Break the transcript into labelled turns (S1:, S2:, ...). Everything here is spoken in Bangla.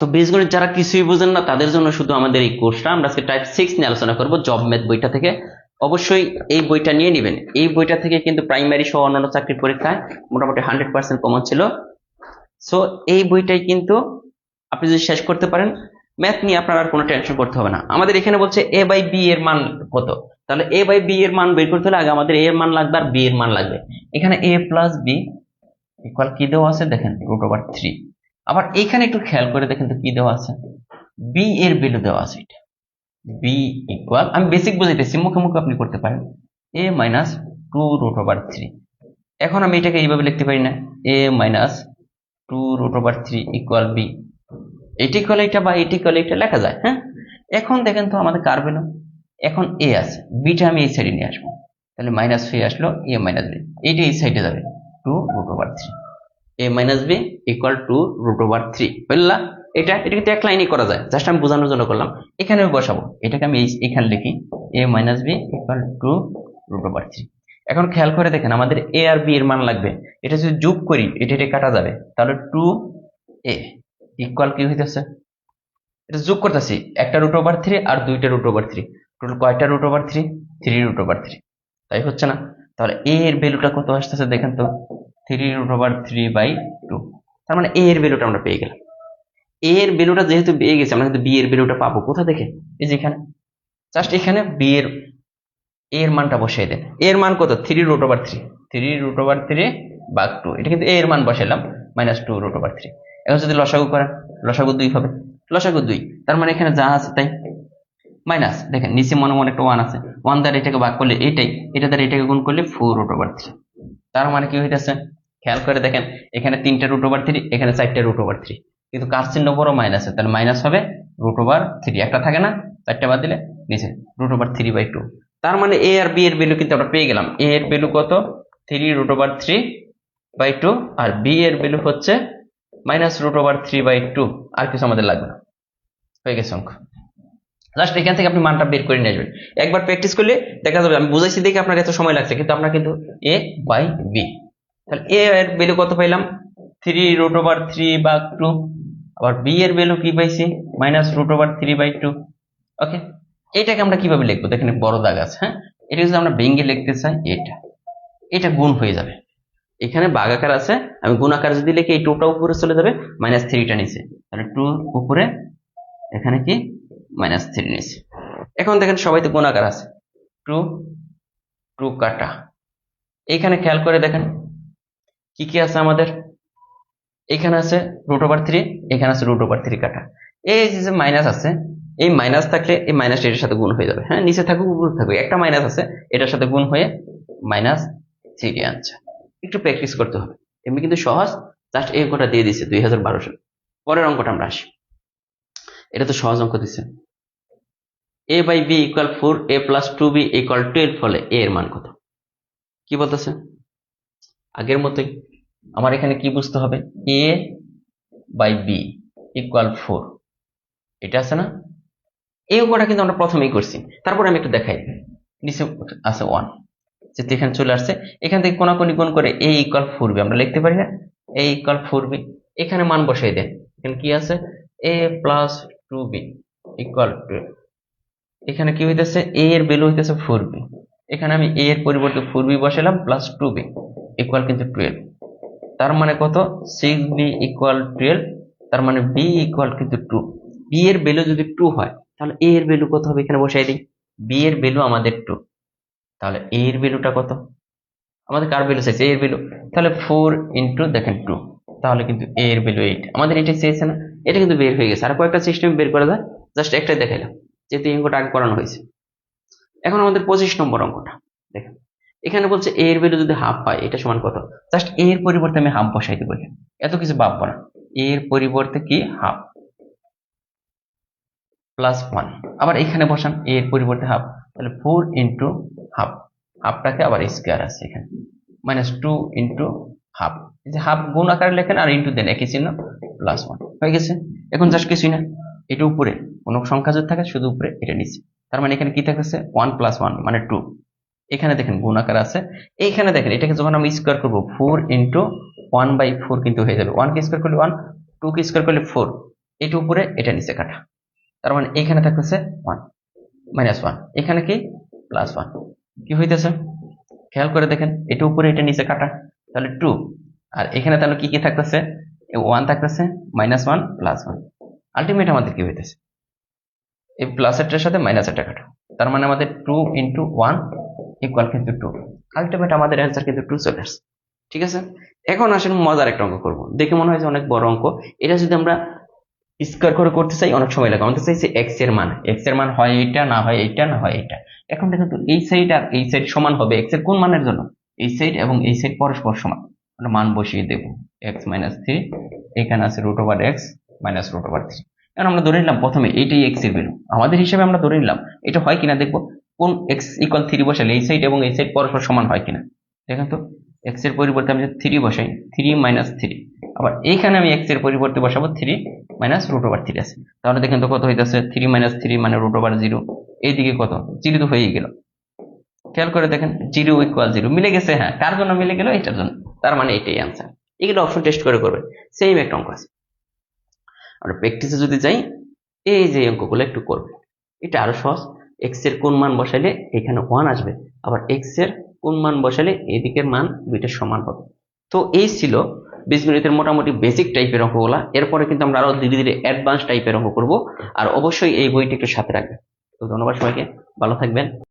S1: তো বীজগণিত যারা কিছুই বুঝেন না, তাদের জন্য শুধু আমাদের এই কোর্সটা আমরা আজকে টাইপ সিক্স নিয়ে আলোচনা করব জব ম্যাথ বইটা থেকে। অবশ্যই এই বইটা নিয়ে নেবেন। এই বইটা থেকে কিন্তু প্রাইমারি সহ অন্যান্য চাকরির পরীক্ষায় মোটামুটি হান্ড্রেড পার্সেন্ট কমন ছিল। সো এই বইটাই কিন্তু আপনি যদি শেষ করতে পারেন ম্যাথ নিয়ে আপনার আর কোনো টেনশন করতে হবে না। আমাদের এখানে বলছে এ বাই বি এর মান কত? তাহলে এ বাই বি এর মান বের করতে হলে আগে আমাদের এ এর মান লাগবে আর বি এর মান লাগবে। এখানে এ প্লাস বি ইকুয়াল কি দেওয়া আছে? দেখেন রুট ওভার থ্রি আবার এখানে একটু খেয়াল করে দেখেন তো কি দেওয়া আছে? বি এর ভ্যালু দেওয়া আছে এটা। বি ইকুয়াল আমি বেসিক বুঝাইতেছি, মুখে মুখে আপনি করতে পারেন। A minus two root over three এখন আমি এটাকে এইভাবে লিখতে পারি না। A minus two root over three equal B এটি কলে এটা বা এটি কলে এটা লেখা যায় হ্যাঁ? এখন দেখেন তো আমাদের কার ভ্যালু এখন এ আছে। বিটা আমি এই সাইডে নিয়ে আসব। তাহলে মাইনাস হয়ে আসলো এ মাইনাস বি এইটা এই সাইডে যাবে। Two root over three A minus B equal two root over three বুঝলা? এটা এটা কিন্তু এক লাইনই করা যায়। জাস্ট আমি বোঝানোর জন্য করলাম। এখানে আমি বসাবো। এটাকে আমি এখানে লিখি A minus B equal two root over three এখন খেয়াল করে দেখেন, আমাদের এ আর বি এর মান লাগবে। এটা যদি যোগ করি, এটা এটা কাটা যাবে। তাহলে টু এ ইকুয়াল কি হইতেছে? এটা যোগ করতেছি। একটা রুট ওভার থ্রি আর দুইটা রুট ওভার থ্রি টোটাল কয়টা root over three three root over three তাই হচ্ছে না? তাহলে এ এর ভ্যালুটা কত আসতেছে দেখেন তো। Three root over three by two তার মানে এ এর ভ্যালুটা আমরা পেয়ে গেলাম। এ এর ভ্যালুটা যেহেতু পেয়ে গেছি, আমরা কিন্তু বি এর ভ্যালুটা পাবো। কোথা থেকে? এই যে এখানে। জাস্ট এখানে বি এর এর মানটা বসিয়ে দেন। এর মান কত? Three root over three three root over three বাঘ টু এটা কিন্তু এর মান বসাইলাম minus two root over three এখন যদি লসাগু করেন, লসাগু দুই হবে লসাগু দুই। তার মানে এখানে যা আছে তাই। মাইনাস দেখেন, নিচে মনে মনে একটা ওয়ান আছে। ওয়ান দ্বারা এটাকে ভাগ করলে এটাই। এটা দ্বারা এটাকে গুণ করলে ফোর রুট ওভার থ্রি তার মানে কি হইতেছে? খেয়াল করে দেখেন, এখানে তিনটা রুট ওভার থ্রি এখানে চারটা রুট ওভার থ্রি কিন্তু কার চিহ্ন বড়? মাইনাস তাহলে মাইনাস হবে রুট ওভার থ্রি একটা থাকে না, চারটা বাদ দিলে নিচে। Root over three by two তার মানে এ আর বি এর ভ্যালু কিন্তু আমরা পেয়ে গেলাম। এ এর ভ্যালু কত? Three root over three by two R B এর ভ্যালু হচ্ছে minus root over three by two আর কিছু আমাদের লাগবে না। হয়ে গেছে অঙ্ক। জাস্ট এখান থেকে আপনি মানটা বের করে নিয়ে আসবেন। একবার প্র্যাকটিস করলে দেখা যাবে, আমি বুঝাইছি দেখে আপনার এত সময় লাগছে, কিন্তু আপনার কিন্তু এ বাই বি তাহলে এ এর ভ্যালু কত পাইলাম? Three root over three by two আবার বি এর ভ্যালু কি পাইছি? Minus root over three by two okay এটাকে আমরা কীভাবে লিখব? দেখেন বড় দাগ আছে হ্যাঁ? এটা যদি আমরা ভেঙ্গে লিখতে চাই, এটা। এটা গুণ হয়ে যাবে। এখানে বাগাকার আছে, আমি গুণাকার যদি লিখি, এই টুটা উপরে চলে যাবে মাইনাস থ্রিটা নিচে। তাহলে টু উপরে, এখানে কি? মাইনাস থ্রি নিচে। এখন দেখেন সবাই তো গুণাকার আছে। টু টু কাটা। এইখানে খেয়াল করে দেখেন কি কি আছে আমাদের? এখানে আছে রুট ওভার থ্রি এখানে আছে রুট ওভার থ্রি কাটা। এই যে মাইনাস আছে, এই মাইনাস থাকলে এই মাইনাস এটার সাথে গুণ হয়ে যাবে। হ্যাঁ নিচে থাকুক, উপরে থাকুক, একটা মাইনাস আছে, এটার সাথে গুণ হয়ে মাইনাস থ্রি আনছে। একটু প্র্যাকটিস করতে হবে। এমনি কিন্তু সহজ জাস্ট এই অঙ্কটা দিয়ে দিছে দুই হাজার বারো সালে। পরের অঙ্কটা আমরা আসি। এটা তো সহজ অঙ্ক দিচ্ছে A by B equal four A plus two B equal twelve হলে এ এর মান কত? কি বলতেছে? আগের মতোই। আমার এখানে কি বুঝতে হবে? A by B equal four এটা আছে না? এই অঙ্কটা কিন্তু আমরা প্রথমেই করছি। তারপরে আমি একটু দেখাই। নিচে আছে ওয়ান যেহেতু এখানে চলে আসছে, এখান থেকে কোনাকুনি গুণ করে এ ইকুয়াল ফোর বি আমরা লিখতে পারি না? এ ইকুয়াল ফোর বি এখানে মান বসাই দেন। এখানে কি আছে? A plus two B equal two এখানে কি হইতেছে? এ এর ভ্যালু হইতেছে ফোর বি এখানে আমি এ এর পরিবর্তে ফোর বি বসালাম প্লাস টু বি ইকুয়াল কিন্তু টুয়েলভ তার মানে কত? সিক্স বি ইকুয়াল টুয়েলভ তার মানে বি ইকুয়াল কিন্তু টু বি এর ভ্যালু যদি টু হয়, তাহলে এ এর ভ্যালু কত হবে? এখানে বসাই দিই। বি এর ভ্যালু আমাদের টু তাহলে এ এর ভ্যালুটা কত? আমাদের কার ভ্যালু চাইছে? এর ভ্যালু তাহলে ফোর ইন্টু দেখেন টু তাহলে কিন্তু এ এর ভ্যালু এইট আমাদের এটা চেয়েছে না। এটা কিন্তু বের হয়ে গেছে। আর কয়েকটা সিস্টেম বের করা যায়। জাস্ট একটাই দেখাইলাম। যেহেতু অঙ্কটা আগে করানো হয়েছে। এখন আমাদের পঁচিশ নম্বর অঙ্কটা। দেখেন। এখানে বলছে এর ভ্যালু যদি হাফ পায় এটা সমান কত? জাস্ট এর পরিবর্তে আমি হাফ বসাই দেবো এত কিছু ভাববো না। এর পরিবর্তে কি? হাফ প্লাস ওয়ান আবার এখানে বসান এর পরিবর্তে হাফ তাহলে ফোর ইন্টু হাফ হাফটাকে আবার স্কোয়ার আছে এখানে। মাইনাস টু ইন্টু হাফ যে হাফ গুণ আকারে লেখেন আর ইন্টু দেন, একই চিহ্ন প্লাস ওয়ান হয়ে গেছে? এখন জাস্ট কিছুই না। এটা উপরে। কোনো সংখ্যা যদি থাকে, শুধু উপরে, এটা নিচে। তার মানে এখানে কি থাকতেছে? ওয়ান প্লাস ওয়ান মানে টু এখানে দেখেন গুণ আকার আছে। এইখানে দেখেন, এটাকে যখন আমি স্কোয়ার করব four into one by four কিন্তু হয়ে যাবে। ওয়ান কে স্কোয়ার করলে ওয়ান টু কে স্কোয়ার করলে ফোর এটা উপরে এটা নিচে কাটা। তার মানে এখানে থাকতেছে ওয়ান মাইনাস ওয়ান এখানে কি? প্লাস ওয়ান কি হইতেছে? খেয়াল করে দেখেন এটা উপরে এটা নিচে কাটা। তাহলে টু আর এখানে তাহলে কি কি থাকতেছে? ওয়ান থাকতেছে minus one plus one ultimate আমাদের কি হইতেছে? এই প্লাসেরটার সাথে মাইনাস মাইনাসেরটা কাটা। তার মানে আমাদের টু ইন্টু ওয়ান ইকুয়াল কিন্তু টু আলটিমেট আমাদের অ্যান্সার কিন্তু টু চলে আসছে ঠিক আছে? এখন আসেন মজার একটা অঙ্ক করব। দেখে মনে হয় যে অনেক বড় অঙ্ক। এটা যদি আমরা স্কোয়ার করে করতে চাই, অনেক সময় লাগে। আমাদের চাইছে এক্সের মান। এক্সের মান হয় এইটা, না হয় এইটা, না হয় এইটা। এখন দেখেন তো, এই সাইড আর এই সাইড সমান হবে এক্সের কোন মানের জন্য? এই সাইড এবং এই সাইড পরস্পর সমান। আমরা মান বসিয়ে দেবো। এক্স মাইনাস থ্রি এখানে আছে root over X minus root over three এখন আমরা ধরে নিলাম প্রথমে এইটাই এক্সের ভ্যালু আমাদের হিসাবে আমরা ধরে নিলাম। এটা হয় কিনা দেখব? কোন এক্স ইকুয়াল থ্রি বসালে এই সাইড এবং এই সাইড পরস্পর সমান হয় কিনা? দেখেন তো এক্সের পরিবর্তে আমি থ্রি বসাই থ্রি মাইনাস থ্রি আবার এইখানে আমি এক্সের পরিবর্তে বসাবো three minus root over three আছে। তাহলে দেখেন তো কত হইতেছে? থ্রি মাইনাস থ্রি মানে রুট ওভার জিরো এইদিকে কত? জিরো তো হয়েই গেল। খেয়াল করে দেখেন জিরো ইকুয়াল জিরো মিলে গেছে হ্যাঁ কার জন্য মিলে গেল? এটার জন্য। তার মানে এটাই আনসার এগুলো অপশন টেস্ট করে করবে। সেম একটা অঙ্ক আছে। আমরা প্র্যাকটিসে যদি যাই, এই যে অঙ্কগুলো একটু করবে। এটা আরও সহজ। এক্সের কোন মান বসাইলে এখানে ওয়ান আসবে। আবার এক্সের কোন মান বসালে এদিকের মান দুইটা সমান হবে। তো এই ছিল বীজগণিতের মোটামুটি বেসিক টাইপের অঙ্কগুলা। এরপরে কিন্তু আমরা আরও ধীরে ধীরে অ্যাডভান্স টাইপের অঙ্ক করব। আর অবশ্যই এই বইটি একটু সাথে রাখবেন। তো ধন্যবাদ সবাইকে। ভালো থাকবেন।